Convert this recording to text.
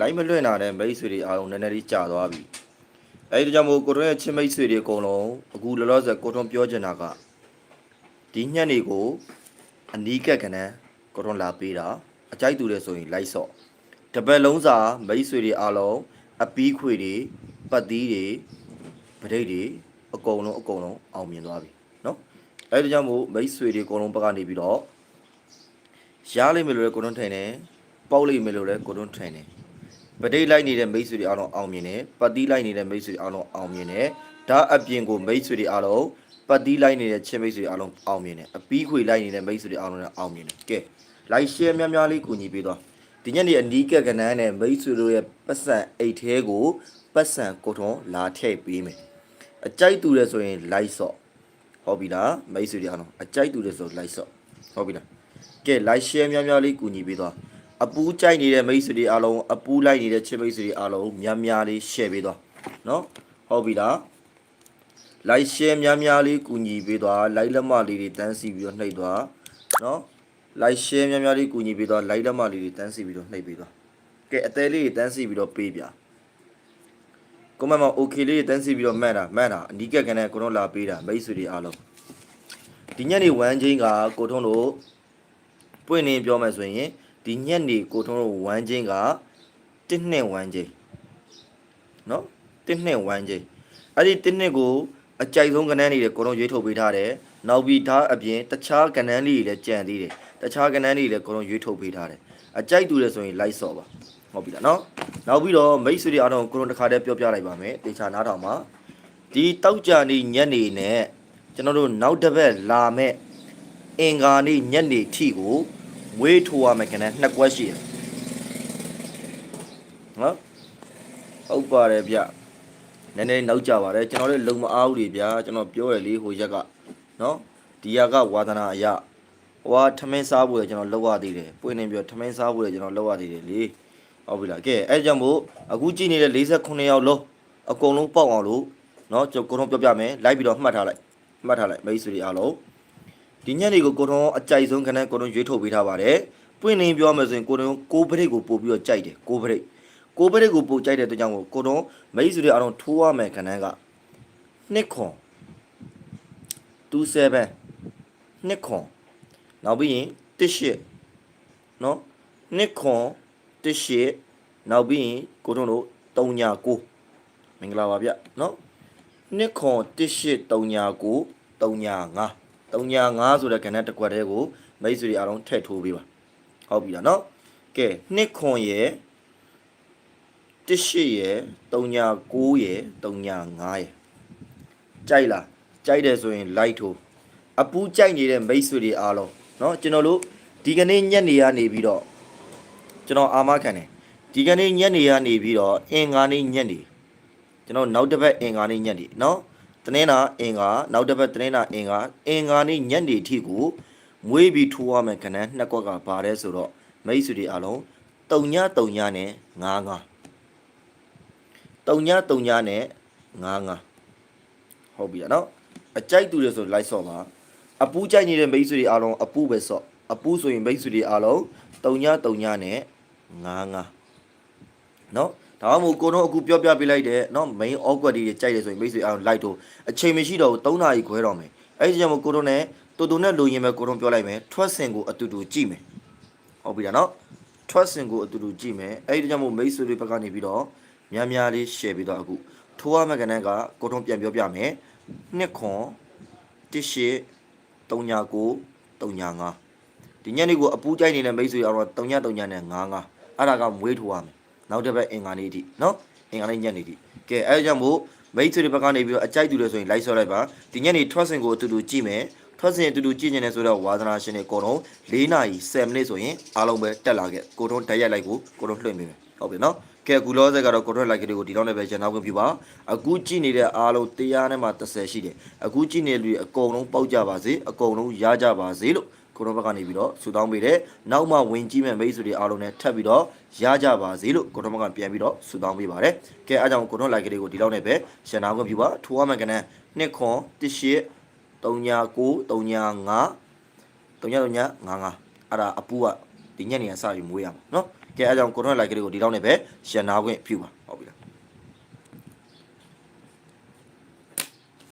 လိုက်မလွင့်လာတဲ့မိတ်ဆွေတွေအားလုံးနည်းနည်းလေးကြာသွားပြီအဲဒီကြောင့်မို့ကိုထွန်းရဲ့ချင်းမိတ်ဆွေတွေအကုန်လုံးအခုလောလောဆယ်ကိုထွန်းပြောချင်တာကဒီညက်နေကိုအနီးကပ်ကနန်းကိုထွန်းလာပေးတာအကြိုက်တူတယ်ဆိုရင်လိုက်ဆော့တပတ်လုံးစာမိတ်ဆွေတွေအားလုံးအပီးခွေတွေပတ်သီးတွေပဒိတ်တွေအကုန်လုံးအကုန်လုံးအောင်မြင်သွားပြီเนาะအဲဒီကြောင့်မို့မိတ်ဆွေတွေအကုန်လုံးဘက်ကနေပြီးတော့ရားလိမ့်မယ်လို့လည်းကိုထွန်းထင်တယ်ပေါက်လိမ့်မယ်လို့လည်းကိုထွန်းထင်တယ် ပဒိတ်လိုက်နေတဲ့မိတ်ဆွေတွေအားလုံးအောင်မြင်တယ်ပတ်တီးလိုက်နေတဲ့မိတ်ဆွေတွေအားလုံးအောင်မြင်တယ်ဒါအပြင်ကိုမိတ်ဆွေတွေအားလုံးပတ်တီးလိုက်နေတဲ့ချင်းမိတ်ဆွေတွေအားလုံးအောင်မြင်တယ်အပီးခွေလိုက်နေတဲ့မိတ်ဆွေတွေအားလုံးလည်းအောင်မြင်တယ်ကဲလိုက်ရှယ်များများလေးကူညီပေးသွားဒီညနေအနီးကပ်ကနန်းနဲ့မိတ်ဆွေတို့ရဲ့ပတ်စံအိတ်သေးကိုပတ်စံကိုထွန်လာထည့်ပေးမယ်အကြိုက်တူတယ်ဆိုရင်လိုက်ဆော့ဟုတ်ပြီလားမိတ်ဆွေတွေအားလုံးအကြိုက်တူတယ်ဆိုလိုက်ဆော့ဟုတ်ပြီလားကဲလိုက်ရှယ်များများလေးကူညီပေးသွား အပူးကြိုက်နေတဲ့မိတ်ဆွေတွေအားလုံးအပူးလိုက်နေတဲ့ချစ်မိတ်ဆွေတွေအားလုံးများများလေး share ပေးသွားနော်ဟုတ်ပြီလားလိုက် share များများလေးကူညီပေးသွားလိုက်လက်မလေးတွေတန်းစီပြီးတော့နှိပ်သွားနော်လိုက် share များများလေးကူညီပေးသွားလိုက်လက်မလေးတွေတန်းစီပြီးတော့နှိပ်ပေးသွားကဲအသေးလေးတွေတန်းစီပြီးတော့ပေးပြကွန်မန့်မှာ okay လေးတွေတန်းစီပြီးတော့မှတ်တာမှတ်တာအနီးကပ်ကနေကိုတော့လာပေးတာမိတ်ဆွေတွေအားလုံးဒီညနေဝမ်းချင်းကကိုထုံးတို့ပွင့်နေပြောမယ်ဆိုရင် ဒီညက်နေကိုထုံးတို့ဝမ်းချင်းကတစ်နှစ်ဝမ်းချင်းနော်တစ်နှစ်ဝမ်းချင်းအဲ့ဒီတစ်နှစ်ကိုအကြိုက်ဆုံးကဏ္ဍနေတွေကိုထုံးရွေးထုတ်ပေးထားတယ်နောက်ပြီးဒါအပြင်တခြားကဏ္ဍလေးတွေလည်းကြံသေးတယ်တခြားကဏ္ဍလေးတွေလည်းကိုထုံးရွေးထုတ်ပေးထားတယ်အကြိုက်တူတယ်ဆိုရင်လိုက်စော့ပါဟုတ်ပြီလားနော်နောက်ပြီးတော့မိတ်ဆွေတွေအားလုံးကိုထုံးတစ်ခါတည်းပြောပြလိုက်ပါမယ်တေချာနားထောင်ပါဒီတောက်ကြနေညက်နေနဲ့ကျွန်တော်တို့နောက်တစ်ပတ်လာမဲ့အင်္ဂါနေ့ညက်နေထိကို မွေးထိုးရမယ်ခင်ဗျနှစ်ကွက်ရှိတယ်နော်ဟုတ်ပါတယ်ဗျနည်းနည်းနောက်ကြပါတယ်ကျွန်တော်တို့လုံမအားဘူးတွေဗျာကျွန်တော်ပြောရလေဟိုရက်ကနော်ဒီရကဝါသနာအရဟိုကထမင်းစားဖို့လေကျွန်တော်လောက်ရသေးတယ်ပွင့်နေပြောထမင်းစားဖို့လေကျွန်တော်လောက်ရသေးတယ်လေဟုတ်ပြီလားကဲအဲကြောင့်မို့အခုကြည့်နေတဲ့48ယောက်လုံးအကုန်လုံးပေါက်အောင်လို့နော်ကျွန်တော်ပြောပြမယ်လိုက်ပြီးတော့မှတ်ထားလိုက်မှတ်ထားလိုက်မိတ်ဆွေတွေအားလုံး ဒီညနေကိုကိုတုံးအကြိုက်ဆုံးခဏကိုတုံးရွေးထုတ်ပေးထားပါတယ်ပွင့်နေပြောမယ်ဆိုရင်ကိုတုံးကိုပရိတ်ကိုပို့ပြီးတော့ကြိုက်တယ်ကိုပရိတ်ကိုပရိတ်ကိုပို့ကြိုက်တဲ့အတွက်ကြောင့်ကိုတုံးမိတ်ဆွေတွေအားလုံးထိုးရမယ်ခဏကနှစ်ခွန်27နှစ်ခွန်နောက်ပြီးရင်18နော်နှစ်ခွန်18နောက်ပြီးရင်ကိုတုံးတို့39မင်္ဂလာပါဗျနော်နှစ်ခွန်18 39 35 305ဆိုတဲ့ကဏ္ဍတစ်ခွက်တည်းကိုမိတ်ဆွေတွေအားလုံးထည့်ထိုးပေးပါဟုတ်ပြီလားနော်ကဲနှစ်ခွန်ရယ်18ရယ်309ရယ်305ရယ်ကြိုက်လားကြိုက်တယ်ဆိုရင် like ထိုးအပူးကြိုက်နေတဲ့မိတ်ဆွေတွေအားလုံးเนาะကျွန်တော်တို့ဒီကနေ့ညက်နေရနေပြီးတော့ကျွန်တော်အာမခံတယ်ဒီကနေ့ညက်နေရနေပြီးတော့အင်္ဂါနေ့ညက်နေကျွန်တော်နောက်တစ်ပတ်အင်္ဂါနေ့ညက်နေเนาะ တနင်္လာအင်္ဂါနောက်တစ်ပတ်တနင်္လာအင်္ဂါအင်္ဂါနေ့ညနေထိကိုမွေးပြီးထိုးရမယ်ခဏနှစ်ကွက်ကပါတဲ့ဆိုတော့မိတ်ဆွေတွေအားလုံးတုံညတုံညနဲ့ငါးငါတုံညတုံညနဲ့ငါးငါဟုတ်ပြီလားနော်အကြိုက်တူတယ်ဆိုလိုက်ဆော့ပါအပူးကြိုက်နေတဲ့မိတ်ဆွေတွေအားလုံးအပူးပဲဆော့အပူးဆိုရင်မိတ်ဆွေတွေအားလုံးတုံညတုံညနဲ့ငါးငါနော် ဒါမှမဟုတ်ကိုတော့အခုပြောပြပေးလိုက်တဲ့နော် main awkward တွေကြိုက်တယ်ဆိုရင်မိတ်ဆွေအားလုံး like တော့အချိန်မရှိတော့ဘူး3နာရီခွဲတော့မယ်အဲ့ဒီကြောင့်မို့ကိုတော့ ਨੇ တူတူနဲ့လိုရင်ပဲကိုတော့ပြောလိုက်မယ်ထွက်စင်ကိုအတူတူကြည့်မယ်ဟုတ်ပြီလားနော်ထွက်စင်ကိုအတူတူကြည့်မယ်အဲ့ဒီကြောင့်မို့မိတ်ဆွေတွေဘက်ကနေပြီးတော့များများလေး share ပြီးတော့အခုထိုးရမယ့်ကဏ္ဍကကိုတော့ပြန်ပြောပြမယ်နှစ်ခွန်18 39 39ဒီညနေကိုအပူကြိုက်နေတဲ့မိတ်ဆွေအားလုံး39 39နဲ့55အဲ့ဒါကမွေးထိုးရမယ် နောက်တစ်ပတ်အင်္ဂါနေ့အထိနော်အင်္ဂါနေ့ညနေအထိကဲအဲဒါကြောင့်မို့မိတ်ဆွေတွေဘက်ကနေပြီးတော့အကြိုက်တူတယ်ဆိုရင်လိုက်ဆော့လိုက်ပါဒီညနေထွက်စင်ကိုအတူတူကြည့်မယ်ထွက်စင်အတူတူကြည့်နေတယ်ဆိုတော့ဝါသနာရှင်တွေအကုန်လုံး၄နာရီ7မိနစ်ဆိုရင်အားလုံးပဲတက်လာခဲ့ကိုတုံးဓာတ်ရိုက်လိုက်ကိုကိုတုံးလွှင့်ပေးမယ်ဟုတ်ပြီနော်ကဲကူလောဆယ်ကတော့ကိုထွတ်လိုက်ကလေးကိုဒီလောက်နဲ့ပဲကျွန်တော်ခွင့်ပြုပါအခုကြည့်နေတဲ့အားလုံးတရားနဲ့မှ30ရှိတယ်အခုကြည့်နေတဲ့လူတွေအကုန်လုံးပေါက်ကြပါစေအကုန်လုံးရကြပါစေလို့ ကိုတော်ဘက်ကနေပြီးတော့ဆူတောင်းပေးတယ်နောက်မှဝင်ကြည့်မဲ့မိတ်ဆွေတွေအားလုံးနဲ့ထပ်ပြီးတော့ရကြပါစေလို့ကိုတော်ဘက်ကပြန်ပြီးတော့ဆူတောင်းပေးပါတယ်ကဲအားကြောင့်ကိုတော်လိုက်ကလေးကိုဒီလောက်နဲ့ပဲရှင်းနာခွင့်ပြုပါထိုးရမယ်ကနန်းနှစ်ခွန်18 39 35 39 55အဲ့ဒါအပူကဒီညနေကစပြီးမွေးရမှာနော်ကဲအဲကြောင့်ကိုထွန်းလိုက်ကလေးကိုဒီလောက်နဲ့ပဲရန်နာခွင့်ပြုပါဟုတ်ပြီလား